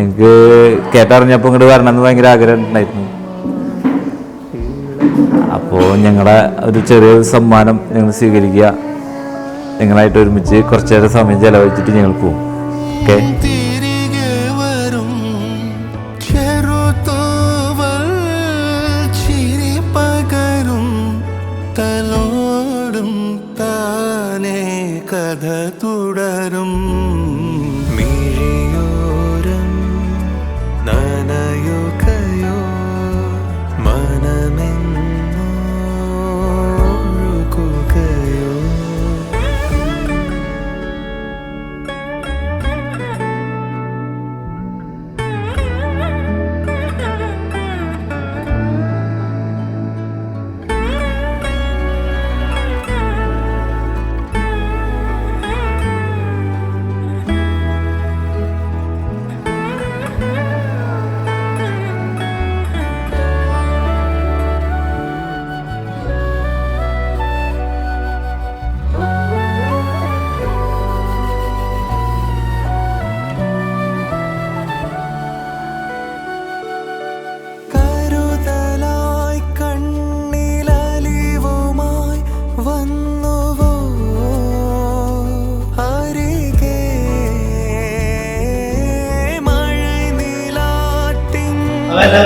എനിക്ക് കേട്ടറിഞ്ഞപ്പോൾ ഇങ്ങോട്ട് വരണമെന്ന് ഭയങ്കര ആഗ്രഹം ഉണ്ടായിരുന്നു. അപ്പോൾ ഞങ്ങളുടെ ഒരു ചെറിയൊരു സമ്മാനം ഞങ്ങൾ സ്വീകരിക്കുക. നിങ്ങളായിട്ട് ഒരുമിച്ച് കുറച്ചേരം സമയം ചെലവഴിച്ചിട്ട് ഞങ്ങൾ പോവും. ഓക്കെ? തലോടും താനേ കഥ തുടരും.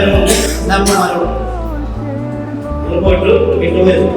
അവരെല്ലാവരും നമ്മമാരോട് പോയിട്ട് വീട്ടിൽ വരും.